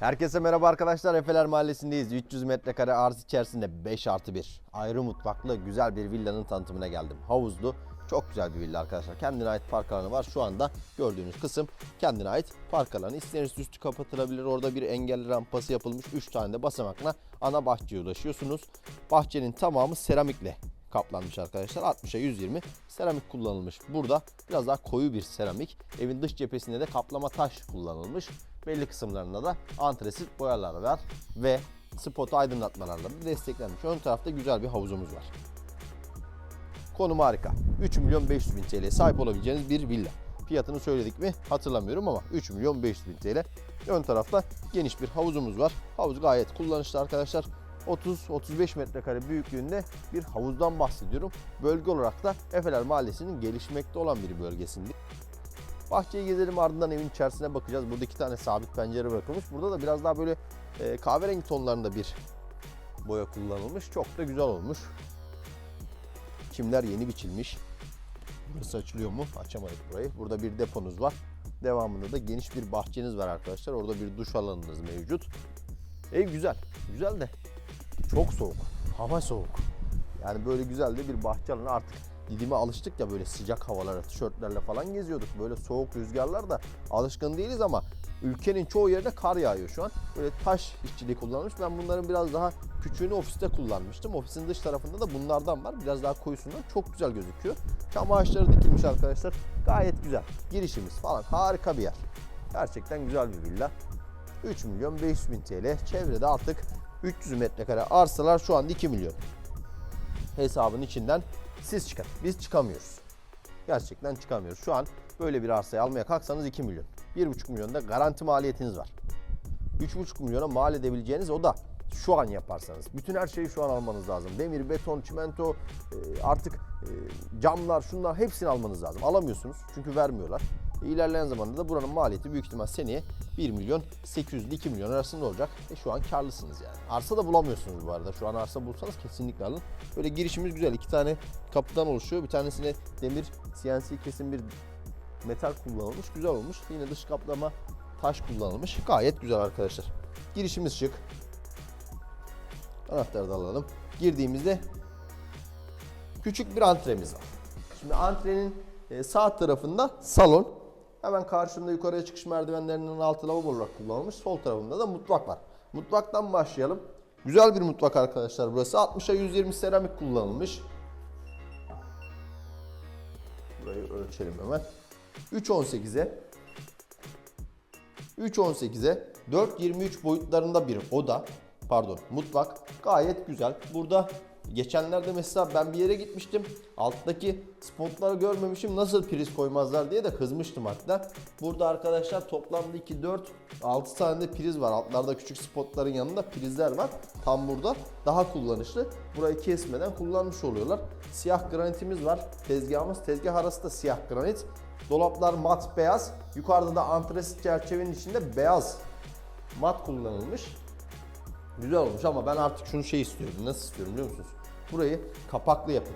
Herkese merhaba arkadaşlar. Efeler Mahallesi'ndeyiz. 300 metrekare arz içerisinde 5 artı 1 ayrı mutfaklı güzel bir villanın tanıtımına geldim. Havuzlu. Çok güzel bir villa arkadaşlar. Kendine ait park alanı var. Şu anda gördüğünüz kısım kendine ait park alanı. İsterseniz üstü kapatılabilir. Orada bir engelli rampası yapılmış. 3 tane de basamakla ana bahçeye ulaşıyorsunuz. Bahçenin tamamı seramikle kaplanmış arkadaşlar. 60'a 120 seramik kullanılmış. Burada biraz daha koyu bir seramik. Evin dış cephesinde de kaplama taş kullanılmış. Belli kısımlarında da antresit boyalar var ve spot aydınlatmalarla da desteklenmiş. Ön tarafta güzel bir havuzumuz var. Konum harika. 3 milyon 500 bin TL'ye sahip olabileceğiniz bir villa. Fiyatını söyledik mi hatırlamıyorum ama 3 milyon 500 bin TL. Ön tarafta geniş bir havuzumuz var. Havuz gayet kullanışlı arkadaşlar. 30-35 metrekare büyüklüğünde bir havuzdan bahsediyorum. Bölge olarak da Efeler Mahallesi'nin gelişmekte olan bir bölgesinde. Bahçeyi gezelim ardından evin içerisine bakacağız. Burada iki tane sabit pencere bırakılmış. Burada da biraz daha böyle e, kahverengi tonlarında bir boya kullanılmış. Çok da güzel olmuş. Çimler yeni biçilmiş. Burası açılıyor mu? Açamadık burayı. Burada bir deponuz var. Devamında da geniş bir bahçeniz var arkadaşlar. Orada bir duş alanınız mevcut. Ev güzel. Güzel de çok soğuk. Hava soğuk. Yani böyle güzel de bir bahçe alanı artık Didim'e alıştık ya böyle sıcak havalara, tişörtlerle falan geziyorduk. Böyle soğuk rüzgarlar da alışkın değiliz ama ülkenin çoğu yerinde kar yağıyor şu an. Böyle taş işçiliği kullanılmış. Ben bunların biraz daha küçüğünü ofiste kullanmıştım. Ofisin dış tarafında da bunlardan var. Biraz daha koyusundan çok güzel gözüküyor. Çam ağaçları dikilmiş arkadaşlar. Gayet güzel. Girişimiz falan harika bir yer. Gerçekten güzel bir villa. 3 milyon 500 bin TL. Çevrede artık 300 metrekare arsalar şu anda 2 milyon. Hesabın içinden siz çıkın. Biz çıkamıyoruz. Gerçekten çıkamıyoruz. Şu an böyle bir arsayı almaya kalksanız 2 milyon. 1,5 milyonda garanti maliyetiniz var. 3,5 milyona mal edebileceğiniz o da şu an yaparsanız. Bütün her şeyi şu an almanız lazım. Demir, beton, çimento, e, artık e, camlar, şunlar hepsini almanız lazım. Alamıyorsunuz çünkü vermiyorlar. E, İlerleyen zamanda da buranın maliyeti büyük ihtimal seneye 1 milyon 800 ile 2 milyon arasında olacak. E şu an karlısınız yani. Arsa da bulamıyorsunuz bu arada. Şu an arsa bulsanız kesinlikle alın. Böyle girişimiz güzel. İki tane kapıdan oluşuyor. Bir tanesine demir CNC kesim bir metal kullanılmış. Güzel olmuş. Yine dış kaplama taş kullanılmış. Gayet güzel arkadaşlar. Girişimiz şık. Anahtarı da alalım. Girdiğimizde küçük bir antremiz var. Şimdi antrenin e, sağ tarafında salon. Hemen karşında yukarıya çıkış merdivenlerinin altı lavabo olarak kullanılmış. Sol tarafında da mutfak var. Mutfaktan başlayalım. Güzel bir mutfak arkadaşlar burası. 60'a 120 seramik kullanılmış. Burayı ölçelim hemen. 3.18'e 3.18'e 4.23 boyutlarında bir oda pardon mutfak gayet güzel. Burada geçenlerde mesela ben bir yere gitmiştim. Alttaki spotları görmemişim. Nasıl priz koymazlar diye de kızmıştım hatta. Burada arkadaşlar toplamda 2 4 6 tane de priz var. Altlarda küçük spotların yanında prizler var. Tam burada daha kullanışlı. Burayı kesmeden kullanmış oluyorlar. Siyah granitimiz var. Tezgahımız tezgah arası da siyah granit. Dolaplar mat beyaz. Yukarıda da antresit çerçevenin içinde beyaz mat kullanılmış. Güzel olmuş ama ben artık şunu şey istiyorum. Nasıl istiyorum biliyor musunuz? Burayı kapaklı yapın.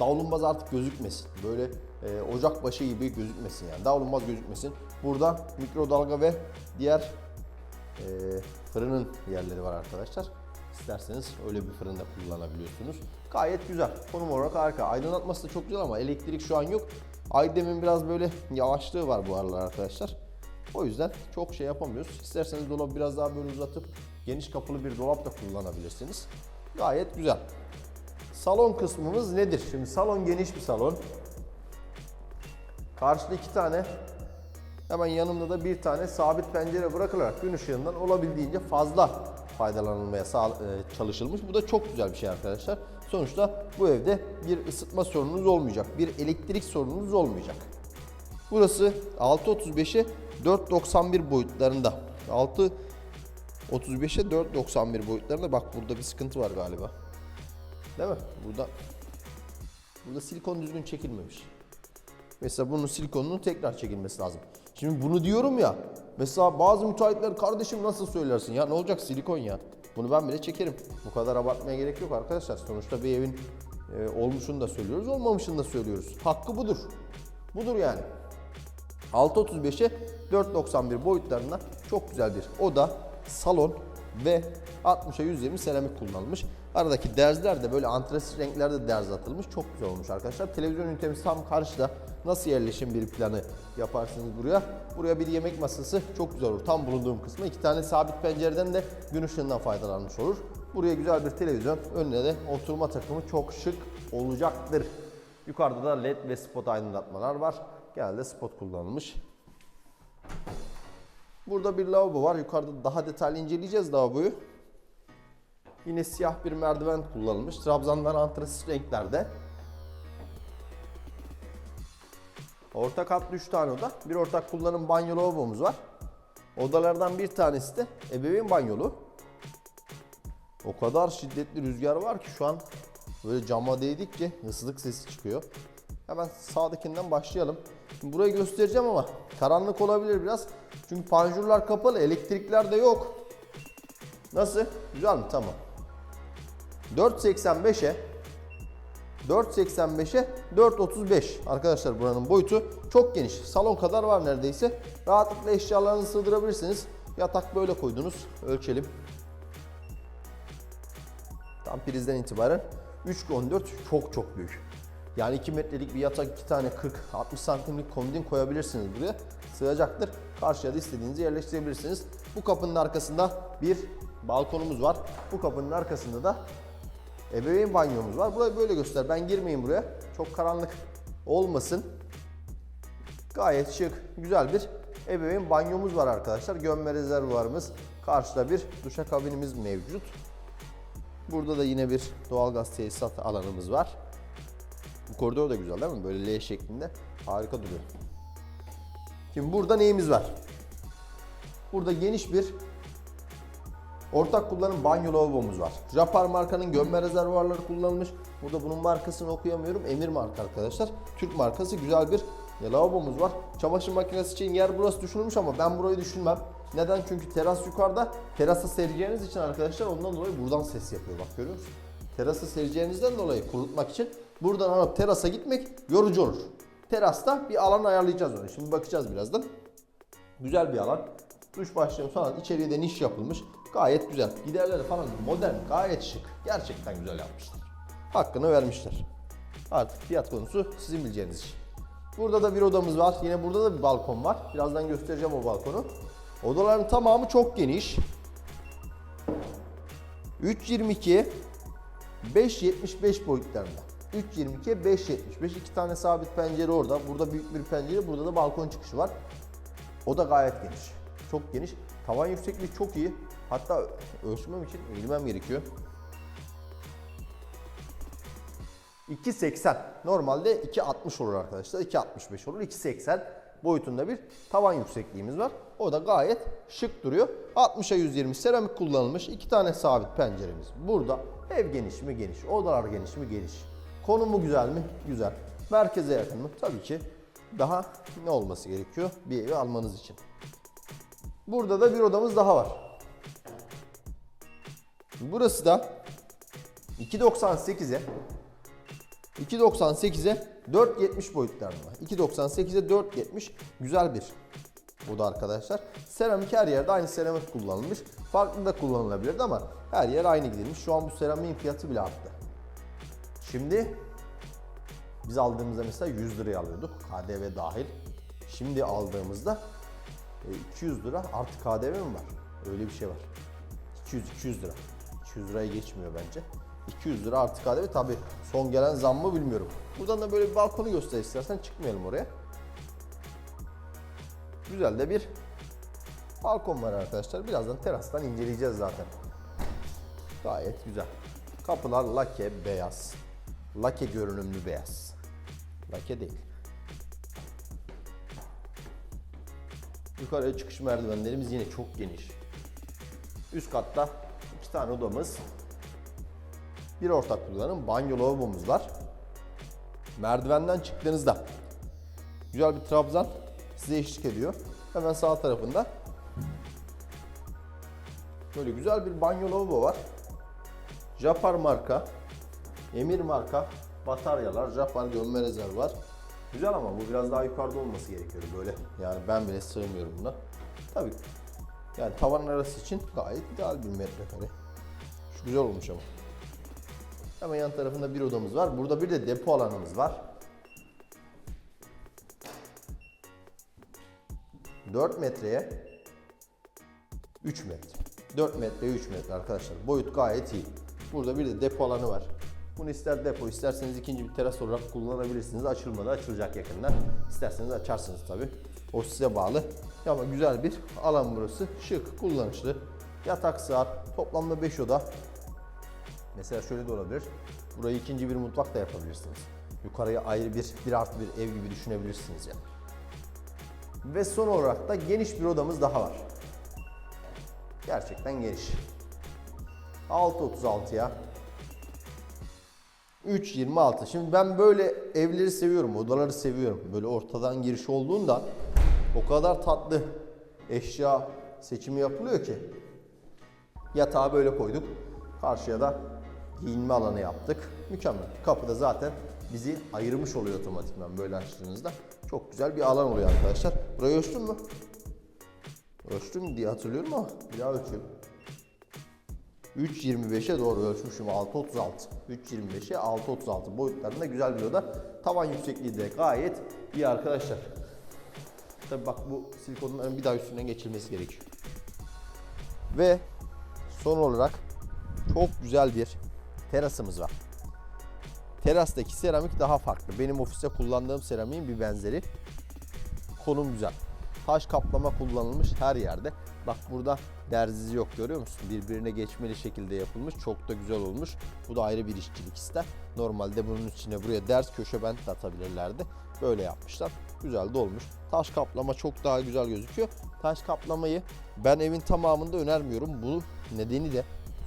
Davlumbaz artık gözükmesin. Böyle e, ocak başı gibi gözükmesin yani. Davlumbaz gözükmesin. Burada mikrodalga ve diğer e, fırının yerleri var arkadaşlar. İsterseniz öyle bir fırında kullanabiliyorsunuz. Gayet güzel. Konum olarak harika. Aydınlatması da çok güzel ama elektrik şu an yok. Aydem'in biraz böyle yavaşlığı var bu aralar arkadaşlar. O yüzden çok şey yapamıyoruz. İsterseniz dolabı biraz daha böyle uzatıp geniş kapılı bir dolap da kullanabilirsiniz. Gayet güzel. Salon kısmımız nedir? Şimdi salon geniş bir salon. Karşıda iki tane hemen yanında da bir tane sabit pencere bırakılarak gün ışığından olabildiğince fazla faydalanılmaya e, çalışılmış. Bu da çok güzel bir şey arkadaşlar. Sonuçta bu evde bir ısıtma sorununuz olmayacak. Bir elektrik sorununuz olmayacak. Burası 6.35'e 4.91 boyutlarında. 6.35'e 4.91 boyutlarında. Bak burada bir sıkıntı var galiba. Değil mi? Burada burada silikon düzgün çekilmemiş. Mesela bunun silikonunun tekrar çekilmesi lazım. Şimdi bunu diyorum ya. Mesela bazı müteahhitler kardeşim nasıl söylersin ya ne olacak silikon ya. Bunu ben bile çekerim. Bu kadar abartmaya gerek yok arkadaşlar. Sonuçta bir evin e, olmuşunu da söylüyoruz, olmamışını da söylüyoruz. Hakkı budur. Budur yani. 6.35'e 4.91 boyutlarında çok güzel bir oda. Salon ve 60'a 120 seramik kullanılmış. Aradaki derzler de böyle antrasit renklerde derz atılmış. Çok güzel olmuş arkadaşlar. Televizyon ünitemiz tam karşıda. Nasıl yerleşim bir planı yaparsınız buraya? Buraya bir yemek masası çok güzel olur. Tam bulunduğum kısmı iki tane sabit pencereden de gün ışığından faydalanmış olur. Buraya güzel bir televizyon, önüne de oturma takımı çok şık olacaktır. Yukarıda da led ve spot aydınlatmalar var. Genelde spot kullanılmış. Burada bir lavabo var. Yukarıda daha detaylı inceleyeceğiz lavaboyu. Yine siyah bir merdiven kullanılmış. Trabzanlar antrasit renklerde. Orta katlı 3 tane oda. Bir ortak kullanım banyo lavabomuz var. Odalardan bir tanesi de ebeveyn banyolu. O kadar şiddetli rüzgar var ki şu an böyle cama değdikçe ıslık sesi çıkıyor. Hemen sağdakinden başlayalım. Şimdi burayı göstereceğim ama karanlık olabilir biraz. Çünkü panjurlar kapalı, elektrikler de yok. Nasıl? Güzel mi? Tamam. 4.85'e 4.85'e 4.35 arkadaşlar buranın boyutu çok geniş. Salon kadar var neredeyse. Rahatlıkla eşyalarınızı sığdırabilirsiniz. Yatak böyle koydunuz. Ölçelim. Tam prizden itibaren 3.14 çok çok büyük. Yani 2 metrelik bir yatak 2 tane 40-60 santimlik komodin koyabilirsiniz buraya. Sığacaktır. Karşıya da istediğinizi yerleştirebilirsiniz. Bu kapının arkasında bir balkonumuz var. Bu kapının arkasında da ebeveyn banyomuz var. Burayı böyle göster. Ben girmeyeyim buraya. Çok karanlık olmasın. Gayet şık, güzel bir ebeveyn banyomuz var arkadaşlar. Gömme rezervuarımız. Karşıda bir duşakabinimiz mevcut. Burada da yine bir doğalgaz tesisat alanımız var. Bu koridor da güzel değil mi? Böyle L şeklinde. Harika duruyor. Şimdi burada neyimiz var? Burada geniş bir ortak kullanım banyo lavabomuz var. Japar markanın gömme rezervuarları kullanılmış. Burada bunun markasını okuyamıyorum. Emir marka arkadaşlar. Türk markası güzel bir lavabomuz var. Çamaşır makinesi için yer burası düşünülmüş ama ben burayı düşünmem. Neden? Çünkü teras yukarıda. Terasa sereceğiniz için arkadaşlar ondan dolayı buradan ses yapıyor. Bak görüyor musun? Terasa sereceğinizden dolayı kurutmak için buradan alıp terasa gitmek yorucu olur. Terasta bir alan ayarlayacağız onu. Şimdi bakacağız birazdan. Güzel bir alan. Duş başlığım falan içeriye de niş yapılmış. Gayet güzel. Giderleri falan modern, gayet şık. Gerçekten güzel yapmışlar. Hakkını vermişler. Artık fiyat konusu sizin bileceğiniz iş. Burada da bir odamız var. Yine burada da bir balkon var. Birazdan göstereceğim o balkonu. Odaların tamamı çok geniş. 3.22 5.75 boyutlarında. 3.22 5.75 iki tane sabit pencere orada. Burada büyük bir pencere, burada da balkon çıkışı var. O da gayet geniş. Çok geniş. Tavan yüksekliği çok iyi. Hatta ölçmem için eğilmem gerekiyor. 2.80. Normalde 2.60 olur arkadaşlar. 2.65 olur. 2.80 boyutunda bir tavan yüksekliğimiz var. O da gayet şık duruyor. 60'a 120 seramik kullanılmış. iki tane sabit penceremiz. Burada ev geniş mi geniş, odalar geniş mi geniş. Konumu güzel mi? Güzel. Merkeze yakın mı? Tabii ki daha ne olması gerekiyor bir evi almanız için. Burada da bir odamız daha var. Burası da 2.98'e 2.98'e 4.70 boyutlarında. 2.98'e 4.70 güzel bir oda arkadaşlar. Seramik her yerde aynı seramik kullanılmış. Farklı da kullanılabilirdi ama her yer aynı gidilmiş. Şu an bu seramiğin fiyatı bile arttı. Şimdi biz aldığımızda mesela 100 liraya alıyorduk. KDV dahil. Şimdi aldığımızda e, 200 lira artı KDV mi var? Öyle bir şey var. 200 200 lira. 200 liraya geçmiyor bence. 200 lira artı KDV tabi son gelen zam mı bilmiyorum. Buradan da böyle bir balkonu göster istersen çıkmayalım oraya. Güzel de bir balkon var arkadaşlar. Birazdan terastan inceleyeceğiz zaten. Gayet güzel. Kapılar lake beyaz. Lake görünümlü beyaz. Lake değil. Yukarıya çıkış merdivenlerimiz yine çok geniş. Üst katta iki tane odamız. Bir ortak kullanım banyo lavabomuz var. Merdivenden çıktığınızda güzel bir trabzan size eşlik ediyor. Hemen sağ tarafında böyle güzel bir banyo lavabo var. Japar marka, Emir marka bataryalar, Japar gömme rezervuar. Güzel ama bu biraz daha yukarıda olması gerekiyor böyle. Yani ben bile sığmıyorum buna. Tabii Yani tavan arası için gayet ideal bir metrekare. Şu güzel olmuş ama. Hemen yan tarafında bir odamız var. Burada bir de depo alanımız var. 4 metreye 3 metre. 4 metre 3 metre arkadaşlar. Boyut gayet iyi. Burada bir de depo alanı var. Bunu ister depo isterseniz ikinci bir teras olarak kullanabilirsiniz. Açılmadı açılacak yakında. İsterseniz açarsınız tabi. O size bağlı. Ama güzel bir alan burası. Şık, kullanışlı. Yatak sığar. Toplamda 5 oda. Mesela şöyle de olabilir. Burayı ikinci bir mutfak da yapabilirsiniz. Yukarıya ayrı bir, bir artı bir ev gibi düşünebilirsiniz yani. Ve son olarak da geniş bir odamız daha var. Gerçekten geniş. 6.36'ya 3.26. Şimdi ben böyle evleri seviyorum, odaları seviyorum. Böyle ortadan giriş olduğunda o kadar tatlı eşya seçimi yapılıyor ki. Yatağı böyle koyduk. Karşıya da giyinme alanı yaptık. Mükemmel. Kapıda zaten bizi ayırmış oluyor otomatikman böyle açtığınızda. Çok güzel bir alan oluyor arkadaşlar. Burayı ölçtün mü? Ölçtüm diye hatırlıyorum ama bir daha ölçüyorum. 3.25'e doğru ölçmüşüm 6.36. 3.25'e 6.36 boyutlarında güzel bir oda. Tavan yüksekliği de gayet iyi arkadaşlar. Tabi bak bu silikonların bir daha üstünden geçilmesi gerekiyor. Ve son olarak çok güzel bir terasımız var. Terastaki seramik daha farklı. Benim ofiste kullandığım seramiğin bir benzeri. Konum güzel. Taş kaplama kullanılmış her yerde. Bak burada derzizi yok görüyor musun? Birbirine geçmeli şekilde yapılmış. Çok da güzel olmuş. Bu da ayrı bir işçilik ister. Normalde bunun içine buraya ders köşe bent de atabilirlerdi. Böyle yapmışlar. Güzel de olmuş. Taş kaplama çok daha güzel gözüküyor. Taş kaplamayı ben evin tamamında önermiyorum. Bu nedeni de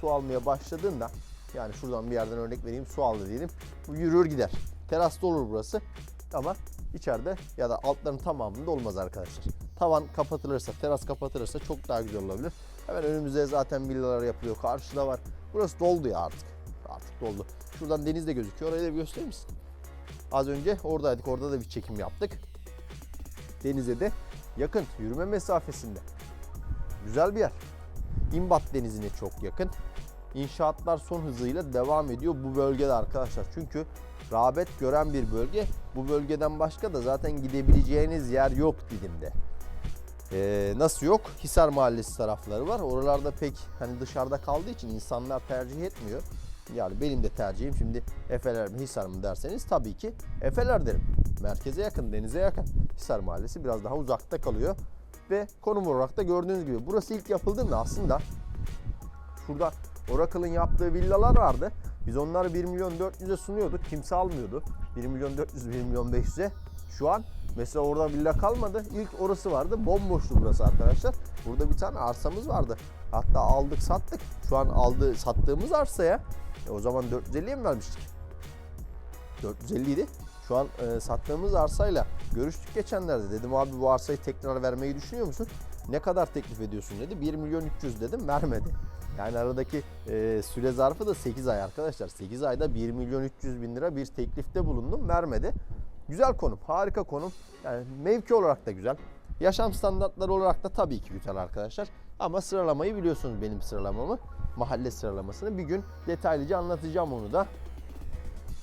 su almaya başladığında yani şuradan bir yerden örnek vereyim su aldı diyelim. Bu yürür gider. Terasta olur burası. Ama içeride ya da altların tamamında olmaz arkadaşlar. Tavan kapatılırsa, teras kapatılırsa çok daha güzel olabilir. Hemen önümüzde zaten villalar yapılıyor. Karşıda var. Burası doldu ya artık. Artık doldu. Şuradan deniz de gözüküyor. Orayı da bir gösterir misin? Az önce oradaydık. Orada da bir çekim yaptık. Denize de yakın. Yürüme mesafesinde. Güzel bir yer. İmbat Denizi'ne çok yakın. İnşaatlar son hızıyla devam ediyor bu bölgede arkadaşlar. Çünkü rağbet gören bir bölge. Bu bölgeden başka da zaten gidebileceğiniz yer yok Didim'de. Ee, nasıl yok? Hisar Mahallesi tarafları var. Oralarda pek hani dışarıda kaldığı için insanlar tercih etmiyor. Yani benim de tercihim şimdi Efeler mi Hisar mı derseniz tabii ki Efeler derim. Merkeze yakın, denize yakın. Hisar Mahallesi biraz daha uzakta kalıyor. Ve konum olarak da gördüğünüz gibi burası ilk yapıldığında aslında şurada Oracle'ın yaptığı villalar vardı. Biz onları 1 milyon 400'e sunuyorduk. Kimse almıyordu. 1 milyon 400, 1 milyon 500'e. Şu an mesela orada villa kalmadı. İlk orası vardı. Bomboştu burası arkadaşlar. Burada bir tane arsamız vardı. Hatta aldık sattık. Şu an aldığı sattığımız arsaya e, o zaman 450'ye mi vermiştik? 450 idi. Şu an e, sattığımız arsayla görüştük geçenlerde. Dedim abi bu arsayı tekrar vermeyi düşünüyor musun? Ne kadar teklif ediyorsun dedi. 1 milyon 300 dedim vermedi. Yani aradaki e, süre zarfı da 8 ay arkadaşlar. 8 ayda 1 milyon 300 bin lira bir teklifte bulundum vermedi. Güzel konum, harika konum. Yani mevki olarak da güzel. Yaşam standartları olarak da tabii ki güzel arkadaşlar. Ama sıralamayı biliyorsunuz benim sıralamamı. Mahalle sıralamasını. Bir gün detaylıca anlatacağım onu da.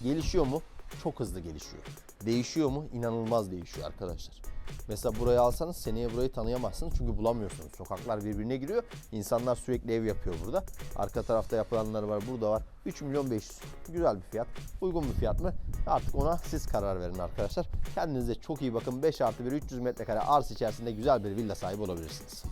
Gelişiyor mu? Çok hızlı gelişiyor. Değişiyor mu? İnanılmaz değişiyor arkadaşlar. Mesela burayı alsanız seneye burayı tanıyamazsınız çünkü bulamıyorsunuz. Sokaklar birbirine giriyor. İnsanlar sürekli ev yapıyor burada. Arka tarafta yapılanlar var, burada var. 3 milyon 500. Güzel bir fiyat. Uygun bir fiyat mı? Artık ona siz karar verin arkadaşlar. Kendinize çok iyi bakın. 5 artı 1 300 metrekare arsa içerisinde güzel bir villa sahibi olabilirsiniz.